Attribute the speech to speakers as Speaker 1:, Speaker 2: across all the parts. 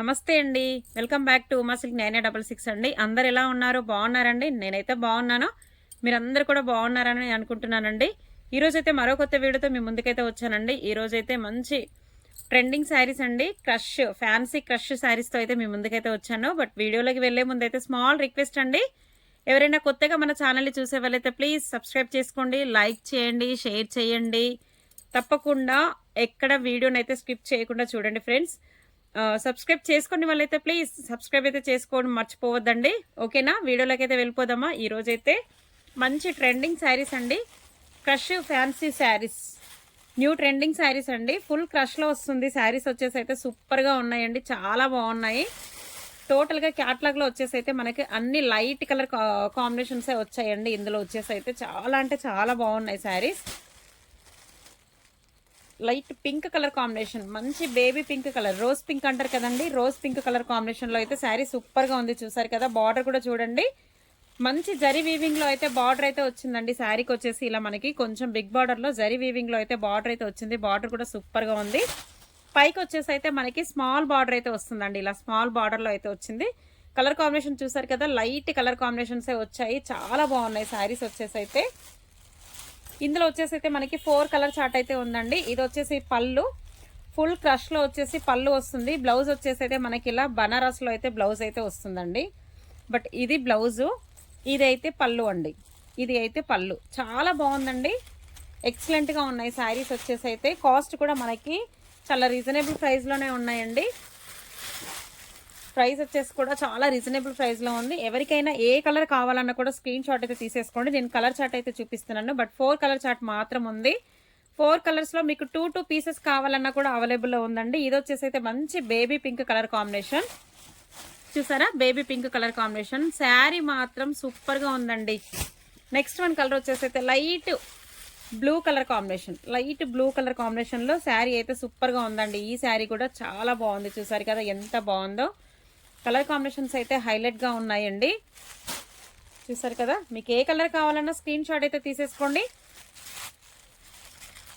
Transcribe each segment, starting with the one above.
Speaker 1: నమస్తే అండి. Welcome back to Uma Silk nine double six అండి. అందరు ఎలా ఉన్నారు? బాగున్నారండి? నేనైతే బాగున్నాను. మీరందరూ కూడా బాగున్నారని అనుకుంటున్నానండి. ఈరోజైతే మరో కొత్త వీడియోతో మీ ముందుకైతే వచ్చానండి. ఈరోజైతే మంచి ట్రెండింగ్ శారీస్ అండి. క్రష్ ఫ్యాన్సీ క్రష్ శారీస్తో అయితే మీ ముందుకైతే వచ్చాను. బట్ వీడియోలోకి వెళ్ళే ముందు అయితే స్మాల్ రిక్వెస్ట్ అండి. ఎవరైనా కొత్తగా మన ఛానల్ని చూసే వాళ్ళైతే ప్లీజ్ సబ్స్క్రైబ్ చేసుకోండి లైక్ చేయండి షేర్ చేయండి. తప్పకుండా ఎక్కడ వీడియోని అయితే స్కిప్ చేయకుండా చూడండి ఫ్రెండ్స్. సబ్స్క్రైబ్ చేసుకుని వాళ్ళైతే ప్లీజ్ సబ్స్క్రైబ్ అయితే చేసుకోవడం మర్చిపోవద్దండి. ఓకేనా? వీడియోలోకి అయితే వెళ్ళిపోదామా ఈరోజైతే మంచి ట్రెండింగ్ శారీస్ అండి. Crush fancy saris. New trending saris అండి. ఫుల్ క్రష్లో వస్తుంది. శారీస్ వచ్చేసి అయితే సూపర్గా ఉన్నాయండి. చాలా బాగున్నాయి. టోటల్గా క్యాట్లాగ్లో వచ్చేసి అయితే మనకి అన్ని లైట్ కలర్ కాంబినేషన్సే వచ్చాయండి. ఇందులో వచ్చేసి అయితే చాలా అంటే చాలా బాగున్నాయి saris. Light pink colour combination. మంచి baby pink colour. Rose pink అంటారు కదండి రోజ్ పింక్ కలర్ కాంబినేషన్లో అయితే శారీ సూపర్గా ఉంది. చూసారు కదా బార్డర్ కూడా చూడండి. మంచి జరీ వీవింగ్లో అయితే బార్డర్ అయితే వచ్చిందండి. శారీకి వచ్చేసి ఇలా మనకి కొంచెం బిగ్ బార్డర్లో జరీ వీవింగ్లో అయితే బార్డర్ అయితే వచ్చింది. బార్డర్ కూడా సూపర్గా ఉంది. పైకి వచ్చేసి అయితే మనకి స్మాల్ బార్డర్ అయితే వస్తుందండి. ఇలా స్మాల్ బార్డర్లో అయితే వచ్చింది. కలర్ కాంబినేషన్ చూసారు కదా లైట్ కలర్ కాంబినేషన్సే వచ్చాయి. చాలా బాగున్నాయి శారీస్ వచ్చేసి అయితే. ఇందులో వచ్చేసి అయితే మనకి ఫోర్ కలర్ చార్ట్ అయితే ఉందండి. ఇది వచ్చేసి పళ్ళు. ఫుల్ క్రష్లో వచ్చేసి పళ్ళు వస్తుంది. బ్లౌజ్ వచ్చేసి అయితే మనకి ఇలా బనారస్లో అయితే బ్లౌజ్ అయితే వస్తుందండి. బట్ ఇది బ్లౌజు. ఇది అయితే పళ్ళు అండి. ఇది అయితే పళ్ళు. చాలా బాగుందండి. ఎక్సలెంట్గా ఉన్నాయి. శారీస్ వచ్చేసి అయితే కాస్ట్ కూడా మనకి చాలా రీజనబుల్ ప్రైస్లోనే ఉన్నాయండి. ప్రైస్ వచ్చేసి కూడా చాలా రీజనబుల్ ప్రైస్లో ఉంది. ఎవరికైనా ఏ కలర్ కావాలన్నా కూడా స్క్రీన్ షాట్ అయితే తీసేసుకోండి. నేను కలర్ చార్ట్ అయితే చూపిస్తున్నాను. బట్ ఫోర్ కలర్ చార్ట్ మాత్రం ఉంది. ఫోర్ కలర్స్లో మీకు టూ టూ పీసెస్ కావాలన్నా కూడా అవైలబుల్లో ఉందండి. ఇది వచ్చేసి అయితే మంచి బేబీ పింక్ కలర్ కాంబినేషన్. చూసారా? Baby pink colour combination. Sari మాత్రం సూపర్గా ఉందండి. నెక్స్ట్ వన్ కలర్ వచ్చేసి అయితే light blue colour combination. Light blue colour కాంబినేషన్లో శారీ అయితే సూపర్గా ఉందండి. ఈ శారీ కూడా చాలా బాగుంది. చూసారు కదా? ఎంత బాగుందో. కలర్ కాంబినేషన్స్ అయితే హైలైట్గా ఉన్నాయండి. చూసారు కదా? మీకు ఏ కలర్ కావాలన్నా స్క్రీన్ షాట్ అయితే తీసేసుకోండి.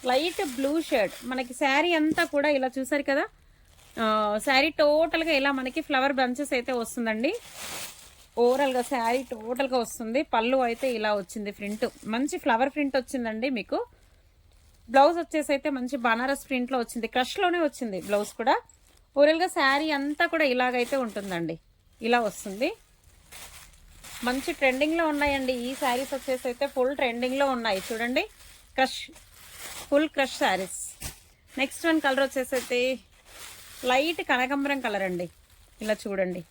Speaker 1: లైట్ బ్లూ షర్ట్ మనకి శారీ అంతా కూడా ఇలా చూసారు కదా? శారీ టోటల్గా ఇలా మనకి ఫ్లవర్ బంచెస్ అయితే వస్తుందండి. ఓవరాల్గా శారీ టోటల్గా వస్తుంది. పళ్ళు అయితే ఇలా వచ్చింది ప్రింట్. మంచి ఫ్లవర్ ప్రింట్ వచ్చిందండి మీకు. బ్లౌజ్ వచ్చేసి అయితే మంచి బనారస్ ప్రింట్లో వచ్చింది. క్రష్లోనే వచ్చింది బ్లౌజ్ కూడా. ఓవరాల్గా శారీ అంతా కూడా ఇలాగైతే ఉంటుందండి. ఇలా వస్తుంది. మంచి ట్రెండింగ్లో ఉన్నాయండి. ఈ శారీస్ వచ్చేసి అయితే ఫుల్ ట్రెండింగ్లో ఉన్నాయి. చూడండి. Crush full crush saris. Next one colour వచ్చేసి అయితే లైట్ కనకంబరం కలర్ అండి. ఇలా చూడండి.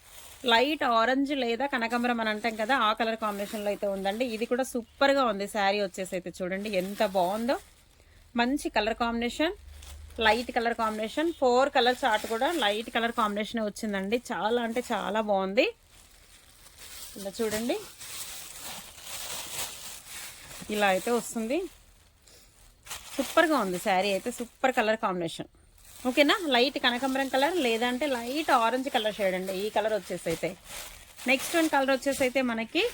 Speaker 1: లైట్ ఆరెంజ్ లేదా కనకంబరం అని అంటాం కదా ఆ కలర్ కాంబినేషన్లో అయితే ఉందండి. ఇది కూడా సూపర్గా ఉంది. శారీ వచ్చేసి అయితే చూడండి. ఎంత బాగుందో. మంచి colour combination. Light colour combination. Four colour chart కూడా లైట్ కలర్ కాంబినేషన్ వచ్చిందండి. చాలా అంటే చాలా బాగుంది. ఇలా చూడండి. ఇలా అయితే వస్తుంది. సూపర్గా ఉంది శారీ అయితే. Super colour combination. ఓకేనా? లైట్ కనకాంబరం కలర్ లేదంటే లైట్ ఆరెంజ్ కలర్ షేడ్ అండి. ఈ కలర్ వచ్చేసి అయితే. నెక్స్ట్ వన్ కలర్ వచ్చేసి అయితే మనకి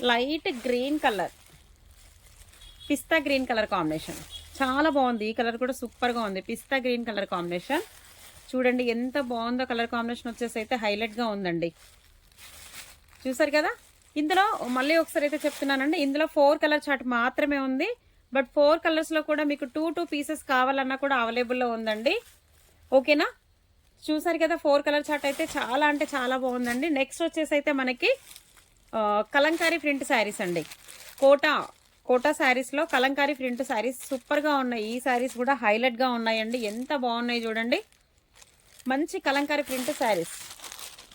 Speaker 1: లైట్ గ్రీన్ కలర్. పిస్తా గ్రీన్ కలర్ కాంబినేషన్. చాలా బాగుంది. ఈ కలర్ కూడా సూపర్గా ఉంది. పిస్తా గ్రీన్ కలర్ కాంబినేషన్. చూడండి ఎంత బాగుందో కలర్ కాంబినేషన్ వచ్చేసి అయితే హైలైట్గా ఉందండి. చూసారు కదా? ఇందులో మళ్ళీ ఒకసారి అయితే చెప్తున్నానండి. ఇందులో ఫోర్ కలర్ చార్ట్ మాత్రమే ఉంది. బట్ ఫోర్ కలర్స్లో కూడా మీకు టూ టూ పీసెస్ కావాలన్నా కూడా అవైలబుల్లో ఉందండి. ఓకేనా? చూసారు కదా? ఫోర్ కలర్ చార్ట్ అయితే చాలా అంటే చాలా బాగుందండి. నెక్స్ట్ వచ్చేసి అయితే మనకి కలంకారీ ప్రింట్ శారీస్ అండి. కోటా కోటా శారీస్లో కలంకారీ ప్రింట్ శారీస్ సూపర్గా ఉన్నాయి. ఈ శారీస్ కూడా హైలైట్గా ఉన్నాయండి. ఎంత బాగున్నాయి చూడండి. మంచి కలంకారీ ప్రింట్ శారీస్.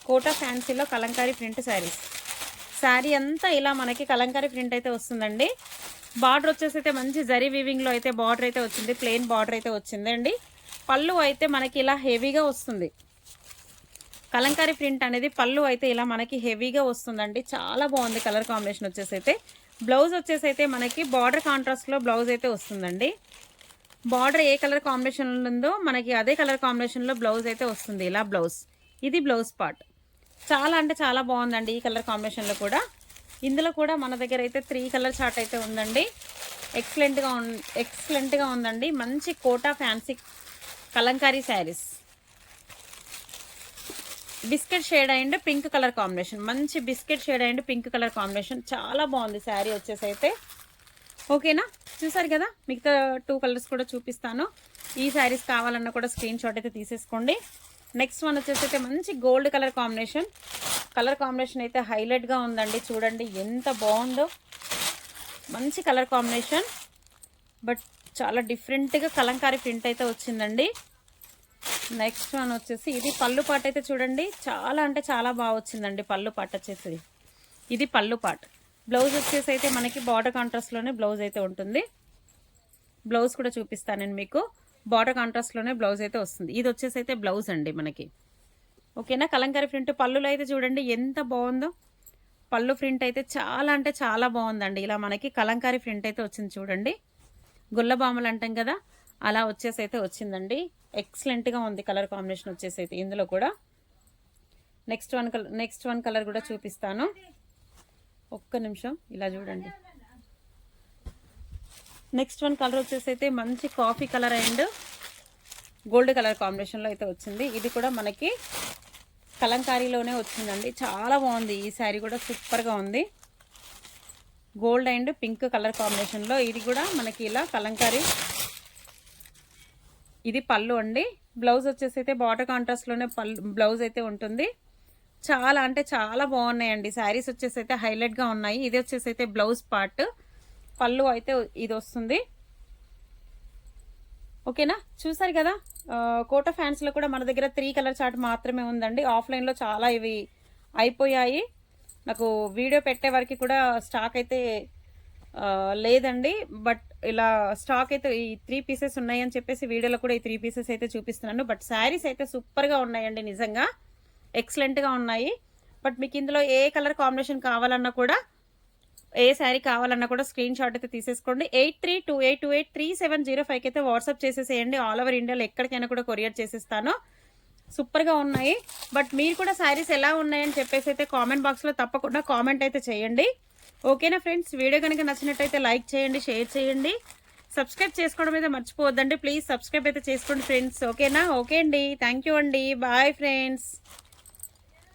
Speaker 1: కోటా ఫ్యాన్సీలో కలంకారీ ప్రింట్ శారీస్. శారీ అంతా ఇలా మనకి కలంకారీ ప్రింట్ అయితే వస్తుందండి. బార్డర్ వచ్చేసి అయితే మంచి జరీ వీవింగ్లో అయితే బార్డర్ అయితే వచ్చింది. ప్లెయిన్ బార్డర్ అయితే వచ్చిందండి. పళ్ళు అయితే మనకి ఇలా హెవీగా వస్తుంది. కలంకారీ ప్రింట్ అనేది పళ్ళు అయితే ఇలా మనకి హెవీగా వస్తుందండి. చాలా బాగుంది కలర్ కాంబినేషన్ వచ్చేసి అయితే. బ్లౌజ్ వచ్చేసి అయితే మనకి బార్డర్ కాంట్రాస్ట్లో బ్లౌజ్ అయితే వస్తుందండి. బార్డర్ ఏ కలర్ కాంబినేషన్ ఉందో మనకి అదే కలర్ కాంబినేషన్లో బ్లౌజ్ అయితే వస్తుంది. ఇలా బ్లౌజ్. ఇది బ్లౌజ్ పార్ట్ చాలా అంటే చాలా బాగుందండి ఈ కలర్ కాంబినేషన్లో కూడా. ఇందులో కూడా మన దగ్గర అయితే త్రీ కలర్ చార్ట్ అయితే ఉందండి. ఎక్సలెంట్గా ఉం ఎక్సలెంట్గా ఉందండి. మంచి Kota fancy Kalamkari saris. Biscuit shade and pink colour combination. మంచి biscuit shade and pink colour combination. చాలా బాగుంది శారీ వచ్చేసి అయితే. ఓకేనా? చూసారు కదా? మిగతా టూ కలర్స్ కూడా చూపిస్తాను. ఈ శారీస్ కావాలన్నా కూడా స్క్రీన్ షాట్ అయితే తీసేసుకోండి. నెక్స్ట్ వన్ వచ్చేసి అయితే మంచి gold colour combination. Colour combination అయితే హైలైట్గా ఉందండి. చూడండి ఎంత బాగుందో. మంచి కలర్ కాంబినేషన్. బట్ చాలా డిఫరెంట్గా కలంకారీ ప్రింట్ అయితే వచ్చిందండి. నెక్స్ట్ వన్ వచ్చేసి ఇది పళ్ళు పాట అయితే చూడండి. చాలా అంటే చాలా బాగా వచ్చిందండి పళ్ళు పాట వచ్చేసి. ఇది పళ్ళు పాట. బ్లౌజ్ వచ్చేసి అయితే మనకి బార్డర్ కాంట్రాస్ట్లోనే బ్లౌజ్ అయితే ఉంటుంది. బ్లౌజ్ కూడా చూపిస్తాను నేను మీకు. బార్డర్ కాంట్రాస్ట్లోనే బ్లౌజ్ అయితే వస్తుంది. ఇది వచ్చేసి అయితే బ్లౌజ్ అండి మనకి. ఓకేనా? కలంకారీ ప్రింట్ పళ్ళులో అయితే చూడండి ఎంత బాగుందో. పళ్ళు ప్రింట్ అయితే చాలా అంటే చాలా బాగుందండి. ఇలా మనకి కలంకారీ ప్రింట్ అయితే వచ్చింది చూడండి. గుల్లబామలు అంటాం కదా. అలా వచ్చేసి అయితే వచ్చిందండి ఎక్సలెంట్గా ఉంది కలర్ కాంబినేషన్ వచ్చేసి అయితే ఇందులో కూడా. Next one colour next one colour కూడా చూపిస్తాను. ఒక్క నిమిషం ఇలా చూడండి. నెక్స్ట్ వన్ కలర్ వచ్చేసి అయితే మంచి coffee colour and gold colour కాంబినేషన్లో అయితే వచ్చింది. ఇది కూడా మనకి కలంకారీలోనే వచ్చిందండి. చాలా బాగుంది. ఈ శారీ కూడా సూపర్గా ఉంది. గోల్డ్ అండ్ పింక్ కలర్ కాంబినేషన్లో ఇది కూడా మనకి ఇలా కలంకారీ ఇది పళ్ళు అండి. బ్లౌజ్ వచ్చేసి అయితే బాటర్ కాంట్రాస్ట్లోనే పళ్ళు బ్లౌజ్ అయితే ఉంటుంది. చాలా అంటే చాలా బాగున్నాయండి. శారీస్ వచ్చేసి అయితే హైలైట్గా ఉన్నాయి. ఇది వచ్చేసి అయితే బ్లౌజ్ పార్ట్ పళ్ళు అయితే ఇది వస్తుంది. ఓకేనా చూసారు కదా? కోట ఫ్యాన్స్లో కూడా మన దగ్గర త్రీ కలర్ చార్ట్ మాత్రమే ఉందండి. ఆఫ్లైన్లో చాలా ఇవి అయిపోయాయి. నాకు వీడియో పెట్టే వరకు కూడా స్టాక్ అయితే లేదండి బట్ ఇలా స్టాక్ అయితే ఈ త్రీ పీసెస్ ఉన్నాయని చెప్పేసి వీడియోలో కూడా ఈ త్రీ పీసెస్ అయితే చూపిస్తున్నాను. బట్ శారీస్ అయితే సూపర్గా ఉన్నాయండి నిజంగా. ఎక్సలెంట్గా ఉన్నాయి. బట్ మీకు ఇందులో ఏ కలర్ కాంబినేషన్ కావాలన్నా కూడా ఏ శారీ కావాలన్నా కూడా స్క్రీన్ షాట్ అయితే తీసేసుకోండి. Eight three two eight two eight three seven zero ఫైవ్కి అయితే వాట్సాప్ చేసేసేయండి. ఆల్ ఓవర్ ఇండియాలో ఎక్కడికైనా కూడా కొరియర్ చేసేస్తాను. సూపర్గా ఉన్నాయి. బట్ మీరు కూడా శారీస్ ఎలా ఉన్నాయని చెప్పేసి అయితే కామెంట్ బాక్స్లో తప్పకుండా కామెంట్ అయితే చేయండి. ఓకేనా ఫ్రెండ్స్? వీడియో కనుక నచ్చినట్టయితే లైక్ చేయండి షేర్ చేయండి. సబ్స్క్రైబ్ చేసుకోవడం అయితే మర్చిపోవద్దండి. ప్లీజ్ సబ్స్క్రైబ్ అయితే చేసుకోండి ఫ్రెండ్స్. ఓకేనా? ఓకే అండి. థ్యాంక్ యూ అండి. Bye friends.